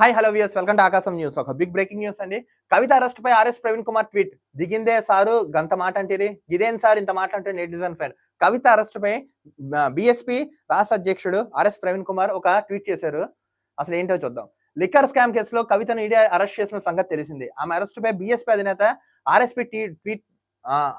Hi hello views welcome to Aakasam news ఒక big breaking news అండి. Kavitha arrest పై RS Praveen Kumar tweet దిగిందే sir గంత మాట అంటేది ఇదేం సార్ ఇంత మాట అంటే నెటిజన్ ఫ్యాన్ కవిత అరెస్ట్ పై బిఎస్పి రాష్ట్ర అధ్యక్షుడు ఆర్ఎస్ ప్రవీణ్ కుమార్ ఒక ట్వీట్ చేశారు. అసలు ఏంటో చూద్దాం. లిక్కర్ స్కామ్ కేసులో కవితను ఈడీ అరెస్ట్ చేసిన సంగతి తెలిసింది. ఆమె అరెస్ట్ పై బిఎస్పీ అధినేత ఆర్ఎస్పీ ట్వీట్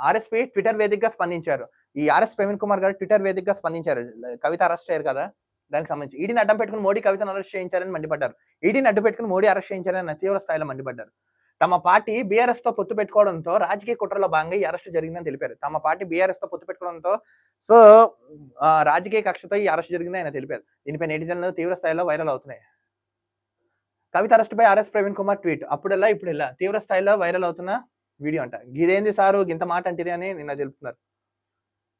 ఆర్ఎస్పీ ట్విట్టర్ వేదికగా స్పందించారు. ఈ ఆర్ఎస్ ప్రవీణ్ కుమార్ గారు ట్విట్టర్ వేదికగా స్పందించారు. కవిత అరెస్ట్ అయ్యారు కదా. దానికి సంబంధించి. ఈడీని అడ్డం పెట్టుకుని మోడీ కవితను అరెస్ట్ చేయించారని మండిపడ్డారు. ఈడీని అడ్డు పెట్టుకుని మోడీ అరెస్ట్ చేయించారని తీవ్ర స్థాయిలో మండిపడ్డారు. తమ పార్టీ బీఆర్ఎస్తో పొత్తు పెట్టుకోవడంతో రాజకీయ కుట్రలో భాగంగా ఈ అరెస్ట్ జరిగిందని తెలిపారు. తమ పార్టీ బీఆర్ఎస్తో పొత్తు పెట్టుకోవడంతో సో రాజకీయ కక్షతో ఈ అరెస్ట్ జరిగిందని ఆయన తెలిపారు. దీనిపై నెటిజన్లు తీవ్ర స్థాయిలో వైరల్ అవుతున్నాయి. కవిత అరెస్ట్పై ఆర్ఎస్ ప్రవీణ్ కుమార్ ట్వీట్ అప్పుడెల్లా ఇప్పుడు ఇలా తీవ్ర స్థాయిలో వైరల్ అవుతున్న వీడియో అంట. ఇదేంది సారు? ఇంత మాట అంటిరి అని నిన్న తెలుపుతున్నారు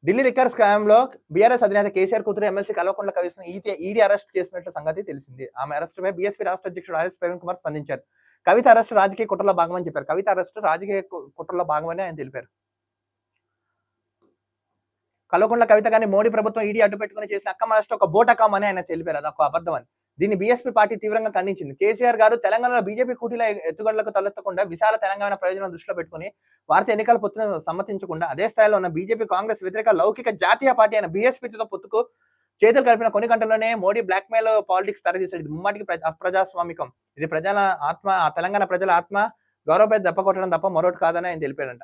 ఢిల్లీ లిక్కర్ స్కామ్లో బీఆర్ఎస్ అధినేత కేసీఆర్ కూతురు ఎమ్మెల్సీ కల్వకుంట్ల కవిస్తున్న ఈడీ అరెస్ట్ చేసినట్లు సంగతి తెలిసింది. ఆమె అరెస్ట్ పై బీఎస్పీ రాష్ట్ర అధ్యక్షుడు ఆర్ఎస్ ప్రవీణ్ కుమార్ స్పందించారు. కవిత అరెస్టు రాజకీయ కుట్రలో భాగమని చెప్పారు. కవిత అరెస్టు రాజకీయ కుట్రలో భాగమని ఆయన తెలిపారు. కల్వకుంట్ల కవిత కానీ మోడీ ప్రభుత్వం ఈడీ అడ్డు పెట్టుకుని చేసిన అక్కమ అరెస్ట్ ఒక బోటకం అని ఆయన తెలిపారు. అదొక అబద్ధం అని దీన్ని బీఎస్పీ పార్టీ తీవ్రంగా ఖండించింది. కేసీఆర్ గారు తెలంగాణలో బీజేపీ కూటీల ఎత్తుగడలకు తలెత్తకుండా విశాల తెలంగాణ ప్రయోజనం దృష్టిలో పెట్టుకుని భారత ఎన్నికల పొత్తును సమ్మతించకుండా అదే స్థాయిలో ఉన్న బీజేపీ కాంగ్రెస్ వ్యతిరేక లౌకిక జాతీయ పార్టీ అయిన బీఎస్పీతో పొత్తుకు చేతులు కలిపిన కొన్ని గంటల్లోనే మోడీ బ్లాక్ మెయిల్ పాలిటిక్స్ తరదీశాడు ఇది ముమ్మాటికి ప్రజాస్వామికం ఇది ప్రజల ఆత్మ ఆ తెలంగాణ ప్రజల ఆత్మ గౌరవపై దెబ్బ కొట్టడం తప్ప మరొకటి కాదని ఆయన తెలిపాడంట.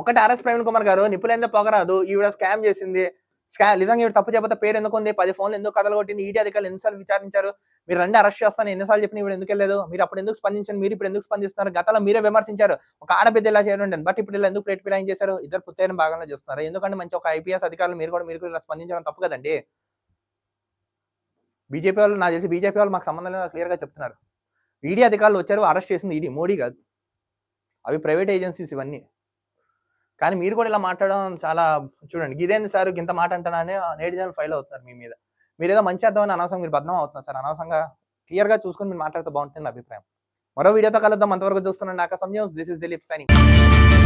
ఒకటి ఆర్ఎస్ ప్రవీణ్ కుమార్ గారు నిపులేందో పొగరాదు ఈవిడ స్కామ్ చేసింది. స్కా నిజంగా ఇవి తప్పు చెప్పతే పేరు ఎందుకు ఉంది? పది ఫోన్లు ఎందుకు కథలు కొట్టింది? ఈడీ అధికారులు ఎన్నిసార్లు విచారించారు? మీరు రండి అరెస్ట్ చేస్తాను. ఎన్నిసార్లు చెప్పిన ఇప్పుడు ఎందుకు వెళ్ళలేదు? మీరు అప్పుడు ఎందుకు స్పందించారు? మీరు ఇప్పుడు ఎందుకు స్పందిస్తున్నారు? గతంలో మీరే విమర్శించారు. ఒక ఆడబిడ్డ ఇలా చేయడం బట్ ఇప్పుడు ఇలా ఎందుకు ప్లేట్ పిలాయిన్ చేశారు ఇద్దరు పుత్తైన భాగంలో చేస్తున్నారు. ఎందుకంటే మంచి ఒక ఐపీఎస్ అధికారులు మీరు కూడా మీరు కూడా ఇలా స్పందించడం తప్పు కదండి? బీజేపీ వాళ్ళు నాకు తెలిసి బీజేపీ వాళ్ళు మాకు సంబంధం లేదు క్లియర్గా చెప్తున్నారు. ఈడీ అధికారులు వచ్చారు అరెస్ట్ చేసింది ఈడీ. మోడీ కాదు. అవి ప్రైవేట్ ఏజెన్సీస్ ఇవన్నీ. కానీ మీరు కూడా ఇలా మాట్లాడడం చాలా చూడండి. ఇదేంది సార్? ఇంత మాట అంటానని నేటిజన్ ఫైల్ అవుతున్నారు మీ మీద. మీరు ఏదో మంచి అర్థమని అనవసరం మీరు బద్నాం అవుతున్నారు సార్. అనవసరంగా క్లియర్గా చూసుకొని మీరు మాట్లాడితే బాగుంటుంది నా అభిప్రాయం. మరో వీడియోతో కలుద్దాం. అంతవరకు చూస్తున్నాను నాకు news this is Dilip signing